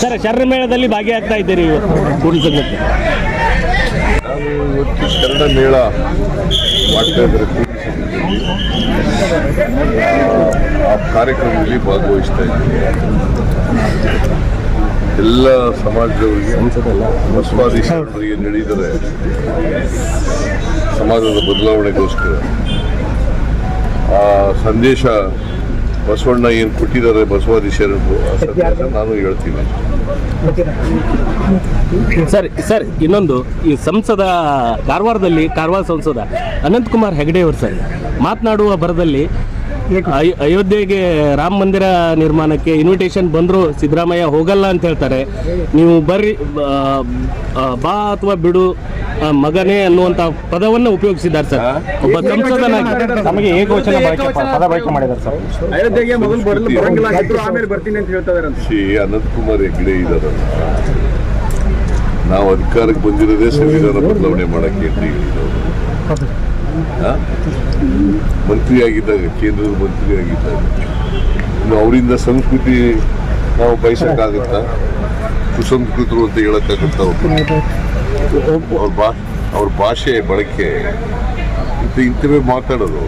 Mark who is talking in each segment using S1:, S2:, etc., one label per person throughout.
S1: Sir ಶರಣ ಮೇಳದಲ್ಲಿ ಭಾಗಿಯಾಗ್ತಾ ಇದ್ದೀರಿ ಇವತ್ತು ಕೂಡಲ
S2: ಇವತ್ತು ಶರಣ ಮೇಳ ಮಾಡ್ತಾ ಆ ಕಾರ್ಯಕ್ರಮದಲ್ಲಿ ಭಾಗವಹಿಸ್ತಾ ಇದ್ದೀವಿ. ಎಲ್ಲ ಸಮಾಜದವರಿಗೆ ಬಸವಾದಿ ನಡೆದರೆ ಸಮಾಜದ ಬದಲಾವಣೆಗೋಸ್ಕರ ಆ ಸಂದೇಶ ಬಸವಣ್ಣ ಏನು ಕೊಟ್ಟಿದ್ದಾರೆ ಬಸವಾದಿ ಶರಣರು ನಾನು ಹೇಳ್ತೀನಿ.
S1: ಸರ್ ಸರ್ ಇನ್ನೊಂದು ಈ ಸಂಸದ ಕಾರವಾರದಲ್ಲಿ ಕಾರವಾರ ಸಂಸದ ಅನಂತಕುಮಾರ್ ಹೆಗಡೆ ಅವರು ಸರ್ ಮಾತನಾಡುವ ಬರದಲ್ಲಿ ಅಯ್- ಅಯೋಧ್ಯೆಗೆ ರಾಮ ಮಂದಿರ ನಿರ್ಮಾಣಕ್ಕೆ ಇನ್ವಿಟೇಷನ್ ಬಂದರೂ ಸಿದ್ದರಾಮಯ್ಯ ಹೋಗಲ್ಲ ಅಂತ ಹೇಳ್ತಾರೆ. ನೀವು ಬರ್ರಿ ಬಾ ಅಥವಾ ಬಿಡು ಮಗನೇ ಅನ್ನುವಂತ ಪದವನ್ನ ಉಪಯೋಗಿಸಿದ್ದಾರೆ ಸರ್. ಒಬ್ಬ ಸಂಸದನಾಗಿ.
S3: ನಮಗೆ ಏಕವಚನ ಬಳಕೆ ಪದ ಬಳಕೆ ಮಾಡಿದ್ದಾರೆ ಸರ್.
S4: ಅಯೋಧ್ಯೆಗೆ ಮೊದಲು ಬರಲು ಬರಂಗಿಲ್ಲ. ಇದ್ರು ಆಮೇಲೆ ಬರ್ತೀನಿ ಅಂತ ಹೇಳ್ತಾ ಅಂತ.
S2: ಶ್ರೀ ಅನಂತಕುಮಾರ್ ಹೆಗ್ಡೆ ಇದ್ದಾರಲ್ಲ ನಾವು ಅಧಿಕಾರಕ್ಕೆ ಬಂದಿರೋದೇ ಸಂವಿಧಾನ ಬದಲಾವಣೆ ಮಾಡಕ್ಕೆ ಹೇಳಿದವರು ಮಂತ್ರಿ ಆಗಿದ್ದಾಗ ಕೇಂದ್ರದ ಮಂತ್ರಿ ಆಗಿದ್ದಾಗ ಇನ್ನು ಅವರಿಂದ ಸಂಸ್ಕೃತಿ ನಾವು ಬಯಸಕ್ಕಾಗುತ್ತ ಸುಸಂಸ್ಕೃತರು ಅಂತ ಹೇಳಕ್ಕಾಗುತ್ತ ಅವ್ರ? ಬಾ ಅವ್ರ ಭಾಷೆ ಬಳಕೆ ಇಂಥ ಇಂಥವೇ ಮಾತಾಡೋದು.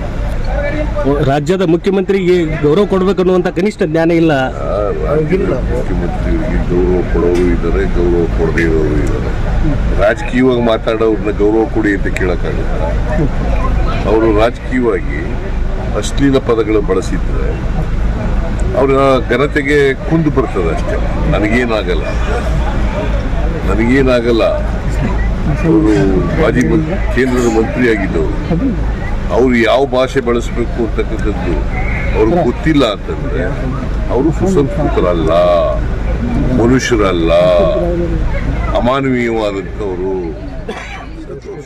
S1: ರಾಜ್ಯದ ಮುಖ್ಯಮಂತ್ರಿಗೆ ಗೌರವ ಕೊಡಬೇಕು ಅನ್ನುವಂಥ ಕನಿಷ್ಠ ಜ್ಞಾನ ಇಲ್ಲ.
S2: ಮುಖ್ಯಮಂತ್ರಿಗಳಿಗೆ ಗೌರವ ಕೊಡೋರು ಇದ್ದಾರೆ ಗೌರವ ಕೊಡದೇ ಇರೋರು ಇದ್ದಾರೆ. ರಾಜಕೀಯವಾಗಿ ಮಾತಾಡೋರನ್ನ ಗೌರವ ಕೊಡಿ ಅಂತ ಕೇಳಕ್ಕಾಗುತ್ತ? ಅವರು ರಾಜಕೀಯವಾಗಿ ಅಶ್ಲೀಲ ಪದಗಳು ಬಳಸಿದ್ರೆ ಅವರ ಘನತೆಗೆ ಕುಂದು ಬರ್ತದೆ ಅಷ್ಟೇ. ನನಗೇನಾಗಲ್ಲ. ನನಗೇನಾಗಲ್ಲ. ಅವರು ಮಾಜಿ ಕೇಂದ್ರದ ಮಂತ್ರಿಯಾಗಿದ್ದವರು ಅವರು ಯಾವ ಭಾಷೆ ಬಳಸಬೇಕು ಅಂತಕ್ಕಂಥದ್ದು ಅವ್ರಿಗೆ ಗೊತ್ತಿಲ್ಲ ಅಂತಂದ್ರೆ ಅವರು ಸುಸಂಸ್ಕೃತರಲ್ಲ. ಮನುಷ್ಯರಲ್ಲ. ಅಮಾನವೀಯವಾದಂಥವರು. ಸಂತೋಷ.